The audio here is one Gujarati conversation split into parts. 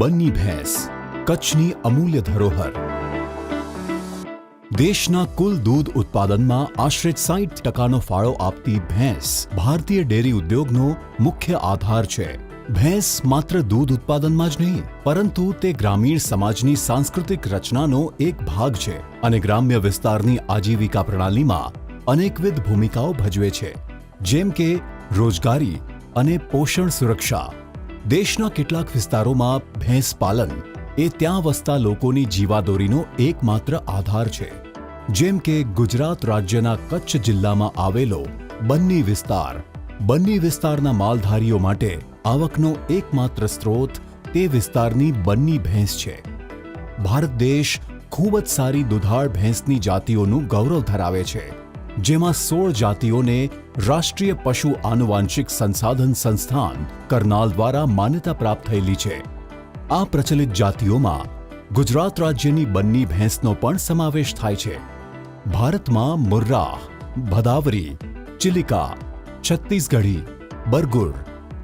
બન્ની ભેંસ, કચ્છની અમૂલ્ય ધરોહર. દેશના કુલ દૂધ ઉત્પાદનમાં આશરે સાઠ ટકાનો ફાળો આપતી ભેંસ ભારતીય ડેરી ઉદ્યોગનો મુખ્ય આધાર છે. ભેંસ માત્ર દૂધ ઉત્પાદનમાં જ નહીં, પરંતુ તે ગ્રામીણ સમાજની સાંસ્કૃતિક રચનાનો એક ભાગ છે અને ગ્રામ્ય વિસ્તારની આજીવિકા પ્રણાલીમાં અનેકવિધ ભૂમિકાઓ ભજવે છે. જેમ કે રોજગારી અને પોષણ સુરક્ષા દેશના કેટલાક વિસ્તારોમાં ભેંસ પાલન એ ત્યાં વસતા લોકોની જીવાદોરીનો એકમાત્ર આધાર છે. જેમ કે ગુજરાત રાજ્યના કચ્છ જિલ્લામાં આવેલો બન્ની વિસ્તાર. બન્ની વિસ્તારના માલધારીઓ માટે આવકનો એકમાત્ર સ્ત્રોત તે વિસ્તારની બન્ની ભેંસ છે. ભારત દેશ ખૂબ જ સારી દુધાળ ભેંસની જાતિઓનું ગૌરવ ધરાવે છે. જેમાં સોળ જાતિઓને રાષ્ટ્રીય પશુ આનુવાંશિક સંસાધન સંસ્થાન કરનાલ દ્વારા માન્યતા પ્રાપ્ત થયેલી છે. આ પ્રચલિત જાતિઓમાં ગુજરાત રાજ્યની બન્ની ભેંસનો પણ સમાવેશ થાય છે. ભારતમાં મુર્રાહ ભદાવરી, ચિલિકા, છત્તીસગઢી, બરગુર,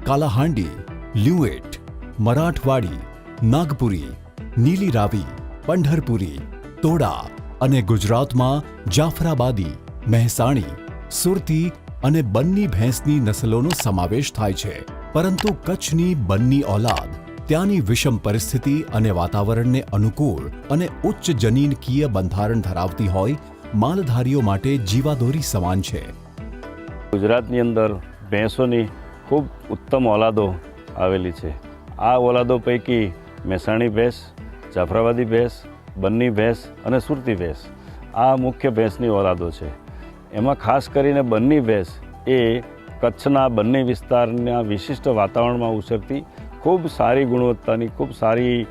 કાલાહાંડી, લ્યુએટ, મરાઠવાડી, નાગપુરી, નીલી રાવી, પંઢરપુરી, તોડા અને ગુજરાતમાં જાફરાબાદી, મહેસાણી, સુરતી અને બન્ની ભેંસની નસલોનો સમાવેશ થાય છે. પરંતુ કચ્છની બન્ની ઓલાદ ત્યાંની વિષમ પરિસ્થિતિ અને વાતાવરણને અનુકૂળ અને ઉચ્ચ જનીનકીય બંધારણ ધરાવતી હોય, માલધારીઓ માટે જીવાદોરી સમાન છે. ગુજરાતની અંદર ભેંસોની ખૂબ ઉત્તમ ઓલાદો આવેલી છે. આ ઓલાદો પૈકી મહેસાણી ભેંસ, જાફરાબાદી ભેંસ, બન્ની ભેંસ અને સુરતી ભેંસ આ મુખ્ય ભેંસની ઓલાદો છે. એમાં ખાસ કરીને બન્ની ભેંસ એ કચ્છના બંને વિસ્તારના વિશિષ્ટ વાતાવરણમાં ઉછરતી ખૂબ સારી ગુણવત્તાની, ખૂબ સારી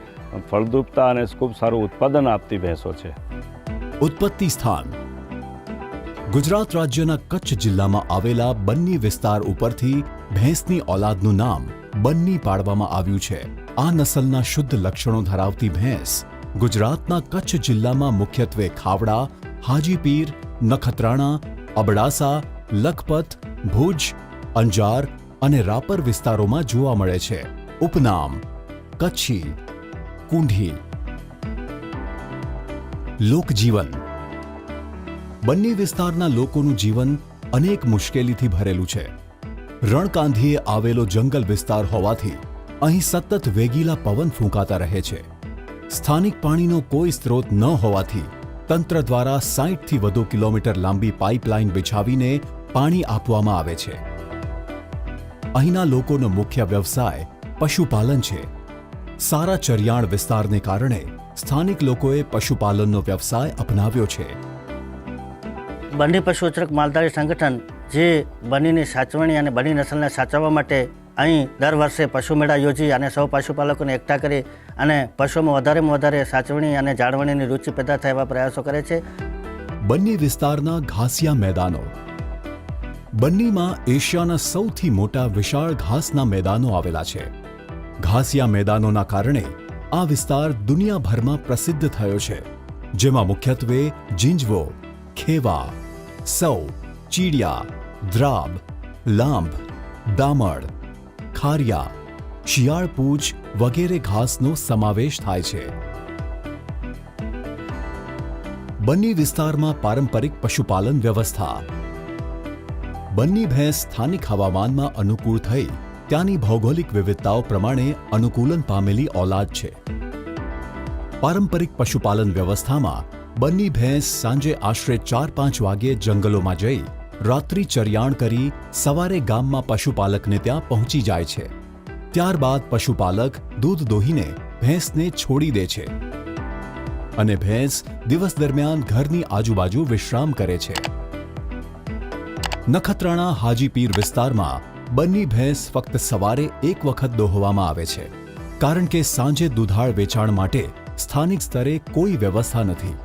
ફળદ્રુપતા અને ખૂબ સારું ઉત્પાદન આપતી ભેંસો છે. ઉત્પત્તિ સ્થાન. ગુજરાત રાજ્યના કચ્છ જિલ્લામાં આવેલા બન્ની વિસ્તાર ઉપરથી ભેંસની ઓલાદનું નામ બન્ની પાડવામાં આવ્યું છે. આ નસલના શુદ્ધ લક્ષણો ધરાવતી ભેંસ ગુજરાતના કચ્છ જિલ્લામાં મુખ્યત્વે ખાવડા, હાજીપીર, નખત્રાણા અબડાસા, લખપત, ભુજ, અંજાર અને રાપર વિસ્તારોમાં જોવા મળે છે. ઉપનામ, કચ્છી, કુંઢી. લોકજીવન. બંને વિસ્તારના લોકોનું જીવન અનેક મુશ્કેલીથી ભરેલું છે. રણકાંધીએ આવેલો જંગલ વિસ્તાર હોવાથી અહીં સતત વેગીલા પવન ફૂંકાતા રહે છે. સ્થાનિક પાણીનો કોઈ સ્ત્રોત ન હોવાથી તંત્ર દ્વારા સાહીઠથી વધુ કિલોમીટર લાંબી પાઇપલાઇન બિછાવીને પાણી આપવામાં આવે છે. અહીંના લોકોનો મુખ્ય વ્યવસાય પશુપાલન છે. સારા ચરિયાણ વિસ્તારને કારણે સ્થાનિક લોકોએ પશુપાલનનો વ્યવસાય અપનાવ્યો છે. બંને પશુ ઉછેરક માલધારી સંગઠન જે બનીની સાચવણી અને બની નસલને સાચવવા માટે અહીં દર વર્ષે પશુ મેળા યોજી અને સૌ પશુપાલકોને એકઠા કરી અને પશુઓમાં વધારેમાં વધારે સાચવણી અને જાળવણીની રુચિ પેદા થાય એવા પ્રયાસો કરે છે. બંને વિસ્તારના ઘાસિયા મેદાનો. બંનીમાં એશિયાના સૌથી મોટા વિશાળ ઘાસના મેદાનો આવેલા છે. ઘાસિયા મેદાનોના કારણે આ વિસ્તાર દુનિયાભરમાં પ્રસિદ્ધ થયો છે. જેમાં મુખ્યત્વે જીંજવો, ખેવા, સૌ, ચીડિયા, દ્રાબ, લાંબ દામડ ખારિયા શિયાળપૂંછ વગેરે ઘાસનો સમાવેશ થાય છે. બન્ની વિસ્તારમાં પારંપરિક પશુપાલન વ્યવસ્થા. બન્ની ભેંસ સ્થાનિક હવામાનમાં અનુકૂળ થઈ, ત્યાંની ભૌગોલિક વિવિધતાઓ પ્રમાણે અનુકૂલન પામેલી ઓલાદ છે. પારંપરિક પશુપાલન વ્યવસ્થામાં બન્ની ભેંસ સાંજે આશરે ચાર પાંચ વાગ્યે જંગલોમાં જઈ રાત્રિ ચરિયાણ કરી સવારે ગામમાં પશુપાલકને ત્યાં પહોંચી જાય છે. ત્યારબાદ પશુપાલક દૂધ દોહીને ભેંસને છોડી દે છે અને ભેંસ દિવસ દરમિયાન ઘરની આજુબાજુ વિશ્રામ કરે છે. નખત્રાણા હાજીપીર વિસ્તારમાં બંની ભેંસ ફક્ત સવારે એક વખત દોહવામાં આવે છે, કારણ કે સાંજે દુધાળ વેચાણ માટે સ્થાનિક સ્તરે કોઈ વ્યવસ્થા નથી.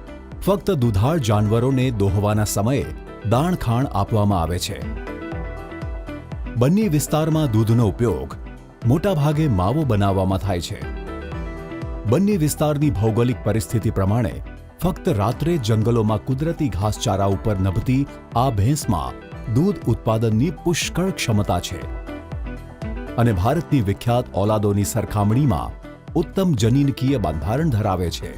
ફક્ત દુધાળ જાનવરોને દોહવાના સમયે દાણ ખાણ આપવામાં આવે છે. બન્ની વિસ્તારમાં દૂધનો ઉપયોગ મોટાભાગે માવો બનાવવામાં થાય છે. બન્ની વિસ્તારની ભૌગોલિક પરિસ્થિતિ પ્રમાણે ફક્ત રાત્રે જંગલોમાં કુદરતી ઘાસચારા ઉપર નભતી આ ભેંસમાં દૂધ ઉત્પાદનની પુષ્કળ ક્ષમતા છે. અને ભારતની વિખ્યાત ઓલાદોની સરખામણીમાં ઉત્તમ જનીનકીય બંધારણ ધરાવે છે.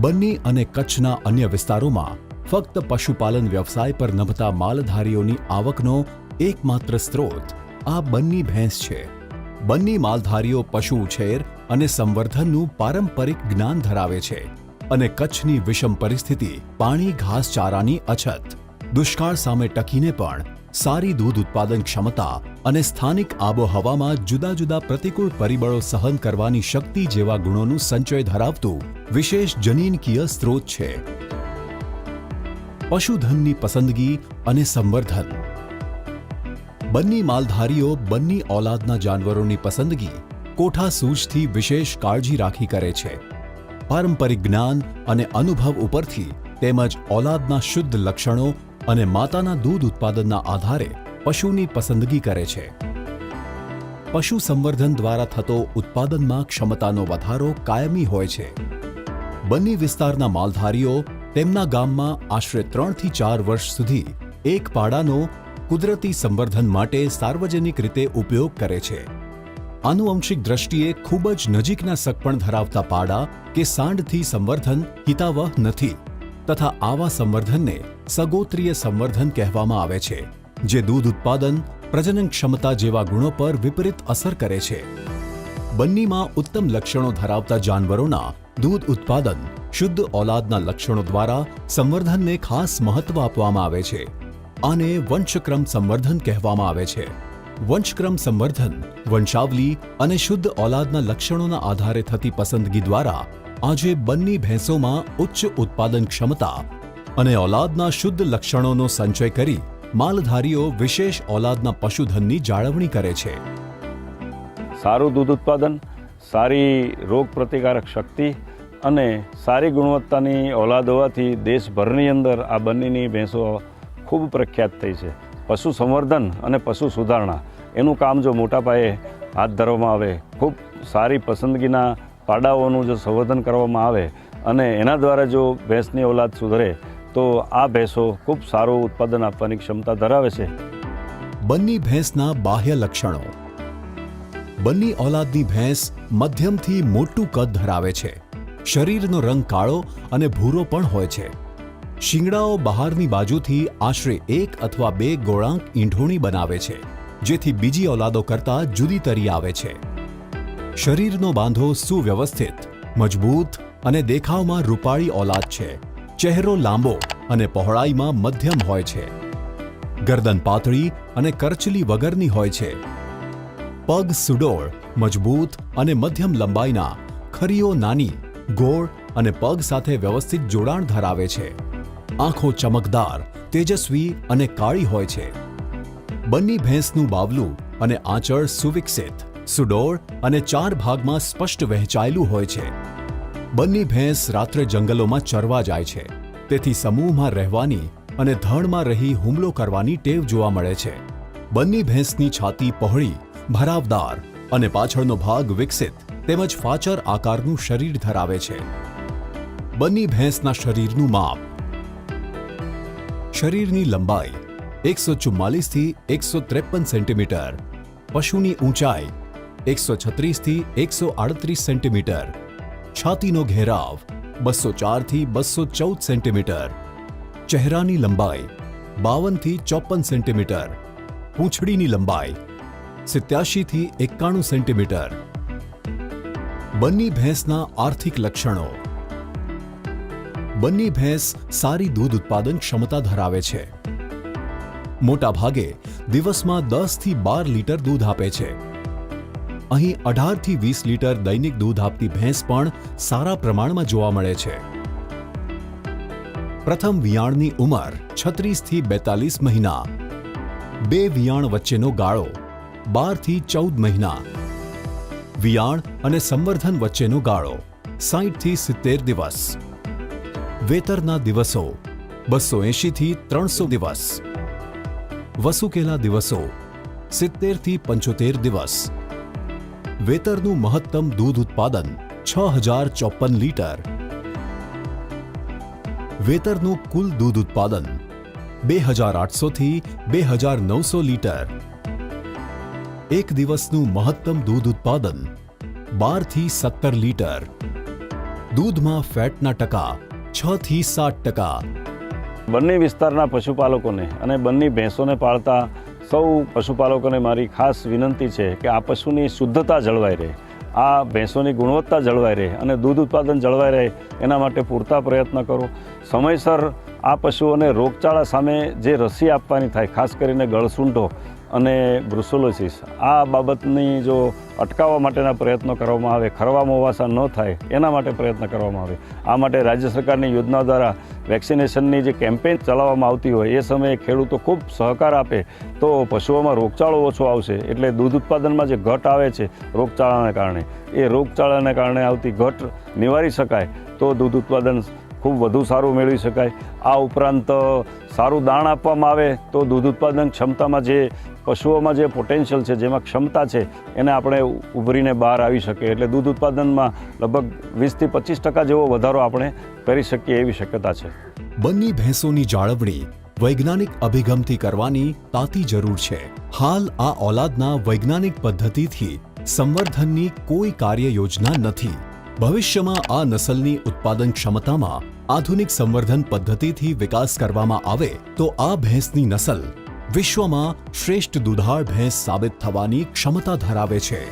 બન્ની અને કચ્છના અન્ય વિસ્તારોમાં ફક્ત પશુપાલન વ્યવસાય પર નભતા માલધારીઓની આવકનો એકમાત્ર સ્ત્રોત આ બન્ની ભેંસ છે. બન્ની માલધારીઓ પશુ ઉછેર અને સંવર્ધનનું પારંપરિક જ્ઞાન ધરાવે છે અને કચ્છની વિષમ પરિસ્થિતિ, પાણી ઘાસચારાની અછત, દુષ્કાળ સામે ટકીને પણ સારી દૂધ ઉત્પાદન ક્ષમતા અને સ્થાનિક આબોહવામાં જુદા જુદા પ્રતિકૂળ પરિબળો સહન કરવાની શક્તિ જેવા ગુણોનું સંચય ધરાવતું વિશેષ જનીનકીય સ્ત્રોત છે. પશુધનની પસંદગી અને સંવર્ધન. બન્ની માલધારીઓ બન્ની ઓલાદના જાનવરોની પસંદગી કોઠા સૂઝથી વિશેષ કાળજી રાખી કરે છે. પારંપરિક જ્ઞાન અને અનુભવ ઉપરથી તેમજ ઓલાદના શુદ્ધ લક્ષણો અને માતાના દૂધ ઉત્પાદનના આધારે પશુની પસંદગી કરે છે. પશુ સંવર્ધન દ્વારા થતો ઉત્પાદનમાં ક્ષમતાનો વધારો કાયમી હોય છે. બંને વિસ્તારના માલધારીઓ તેમના ગામમાં આશરે ત્રણથી ચાર વર્ષ સુધી એક પાડાનો કુદરતી સંવર્ધન માટે સાર્વજનિક રીતે ઉપયોગ કરે છે. આનુવંશિક દ્રષ્ટિએ ખૂબ જ નજીકના સગપણ ધરાવતા પાડા કે સાંડથી સંવર્ધન હિતાવહ નથી તથા આવા સંવર્ધનને સગોત્રીય સંવર્ધન કહેવામાં આવે છે, જે દૂધ ઉત્પાદન, પ્રજનન ક્ષમતા જેવા ગુણો પર વિપરીત અસર કરે છે. બંનીમાં ઉત્તમ લક્ષણો ધરાવતા જાનવરોના દૂધ ઉત્પાદન, શુદ્ધ ઓલાદના લક્ષણો દ્વારા સંવર્ધનને ખાસ મહત્વ આપવામાં આવે છે. આને વંશક્રમ સંવર્ધન કહેવામાં આવે છે. વંશક્રમ સંવર્ધન, વંશાવલી અને શુદ્ધ ઓલાદના લક્ષણોના આધારે થતી પસંદગી દ્વારા આજે બંની ભેંસોમાં ઉચ્ચ ઉત્પાદન ક્ષમતા અને ઓલાદના શુદ્ધ લક્ષણોનો સંચય કરી માલધારીઓ વિશેષ ઓલાદના પશુધનની જાળવણી કરે છે. સારું દૂધ ઉત્પાદન સારી રોગ પ્રતિકારક શક્તિ અને સારી ગુણવત્તાની ઓલાદ હોવાથી દેશભરની અંદર આ બંનેની ભેંસો ખૂબ પ્રખ્યાત થઈ છે. પશુ સંવર્ધન અને પશુ સુધારણા એનું કામ જો મોટા પાયે હાથ ધરવામાં આવે, ખૂબ સારી પસંદગીના પાડાઓનું જો સંવર્ધન કરવામાં આવે અને એના દ્વારા જો ભેંસની ઓલાદ સુધરે, તો આ ભેંસો ખૂબ સારું ઉત્પાદન આપવાની ક્ષમતા ધરાવે છે. બંની ભેંસના બાહ્ય લક્ષણો બંની ઓલાદની ભેંસ મધ્યમથી મોટું કદ ધરાવે છે. શરીરનો રંગ કાળો અને ભૂરો પણ હોય છે. શિંગડાઓ બહારની બાજુથી આશરે એક અથવા બે ગોળાંક ઈંઢોણી બનાવે છે, જેથી બીજી ઓલાદો કરતાં જુદી તરી આવે છે. શરીરનો બાંધો સુવ્યવસ્થિત, મજબૂત અને દેખાવમાં રૂપાળી ઓલાદ છે. ચહેરો લાંબો અને પહોળાઈમાં મધ્યમ હોય છે. ગરદન પાતળી અને કરચલી વગરની હોય છે. પગ સુડોળ, મજબૂત અને મધ્યમ લંબાઈના, ખરીઓ નાની, ગોળ અને પગ સાથે વ્યવસ્થિત જોડાણ ધરાવે છે. આંખો ચમકદાર, તેજસ્વી અને કાળી હોય છે. બંની ભેંસનું બાવલું અને આંચળ સુવિકસિત, સુડોળ અને ચાર ભાગમાં સ્પષ્ટ વહેંચાયેલું હોય છે. બંની ભેંસ રાત્રે જંગલોમાં ચરવા જાય છે. તેથી સમૂહમાં રહેવાની અને ધણમાં રહી હુમલો કરવાની ટેવ જોવા મળે છે. બંની ભેંસની છાતી પહોળી ભરાવદાર અને પાછળનો ભાગ વિકસિત તેમજ ફાચર આકારનું શરીર ધરાવે છે. બંની ભેંસના શરીરનું માપ. શરીરની લંબાઈ એકસો ચુમ્માલીસથી એકસો ત્રેપન સેન્ટીમીટર. પશુની ઊંચાઈ એકસો છત્રીસથી એકસો આડત્રીસ સેન્ટીમીટર. છાતીનો ઘેરાવ બસો ચારથી બસો ચૌદ સેન્ટીમીટર. ચહેરાની લંબાઈ બાવનથી ચોપન સેન્ટીમીટર. પૂંછડીની લંબાઈ સિત્યાશીથી એકાણું સેન્ટીમીટર. બન્ની ભેંસના આર્થિક લક્ષણો. બન્ની ભેંસ સારી દૂધ ઉત્પાદન ક્ષમતા ધરાવે છે. મોટા ભાગે દિવસમાં દસથી બાર લીટર દૂધ આપે છે. અહીં અઢારથી વીસ લીટર દૈનિક દૂધ આપતી ભેંસ પણ સારા પ્રમાણમાં જોવા મળે છે. પ્રથમ વિયાણની ઉંમર છત્રીસથી બેતાલીસ મહિના. બે વિયાણ વચ્ચેનો ગાળો બારથી ચૌદ મહિના. વિયાણ અને સંવર્ધન વચ્ચેનો ગાળો સાઠથી સિત્તેર દિવસ. વેતરના દિવસો, બસો એંશીથી ત્રણસો દિવસ. વસુકેલા દિવસો, સિત્તેરથી પંચોતેર દિવસ. વેતરનું મહત્તમ દૂધ ઉત્પાદન, છ હજાર ચોપન લીટર. વેતરનું કુલ દૂધ ઉત્પાદન, બે હજાર આઠસોથી બે હજાર નવસો લીટર. એક દિવસનું મહત્તમ દૂધ ઉત્પાદન બારથી સત્તર લીટર. દૂધમાં ફેટના ટકા છ થી સાત ટકા. બંને વિસ્તારના પશુપાલકોને અને બંને ભેંસોને પાળતા સૌ પશુપાલકોને મારી ખાસ વિનંતી છે કે આ પશુની શુદ્ધતા જળવાઈ રહે, આ ભેંસોની ગુણવત્તા જળવાઈ રહે અને દૂધ ઉત્પાદન જળવાઈ રહે એના માટે પૂરતા પ્રયત્ન કરો. સમયસર આ પશુઓને રોગચાળા સામે જે રસી આપવાની થાય, ખાસ કરીને ગળસૂંઢો અને બ્રુસોલોસિસ આ બાબતની જો અટકાવવા માટેના પ્રયત્નો કરવામાં આવે, ખરવા મોવાસા ન થાય, એના માટે પ્રયત્ન કરવામાં આવે. આ માટે રાજ્ય સરકારની યોજના દ્વારા વેક્સિનેશનની જે કેમ્પેઇન ચલાવવામાં આવતી હોય, એ સમયે ખેડૂતો ખૂબ સહકાર આપે, તો પશુઓમાં રોગચાળો ઓછો આવશે. એટલે દૂધ ઉત્પાદનમાં જે ઘટ આવે છે, રોગચાળાને કારણે. એ રોગચાળાને કારણે આવતી ઘટ નિવારી શકાય, તો દૂધ ઉત્પાદન ખૂબ વધુ સારું મેળવી શકાય. આ ઉપરાંત સારું દાણ આપવામાં આવે તો દૂધ ઉત્પાદન ક્ષમતામાં જે પશુઓમાં જે પોટેન્શિયલ છે, જેમાં ક્ષમતા છે, એને આપણે ઉભરીને બહાર આવી શકીએ. એટલે દૂધ ઉત્પાદનમાં લગભગ વીસથી પચીસ ટકા જેવો વધારો આપણે કરી શકીએ એવી શક્યતા છે. બંને ભેંસોની જાળવણી વૈજ્ઞાનિક અભિગમથી કરવાની તાતી જરૂર છે. હાલ આ ઓલાદના વૈજ્ઞાનિક પદ્ધતિથી સંવર્ધનની કોઈ કાર્ય યોજના નથી. ભવિષ્યમાં આ નસલની ઉત્પાદન ક્ષમતામાં આધુનિક સંવર્ધન પદ્ધતિથી વિકાસ કરવામાં આવે તો આ ભેંસની નસલ વિશ્વમાં શ્રેષ્ઠ દુધાળ ભેંસ સાબિત થવાની ક્ષમતા ધરાવે છે.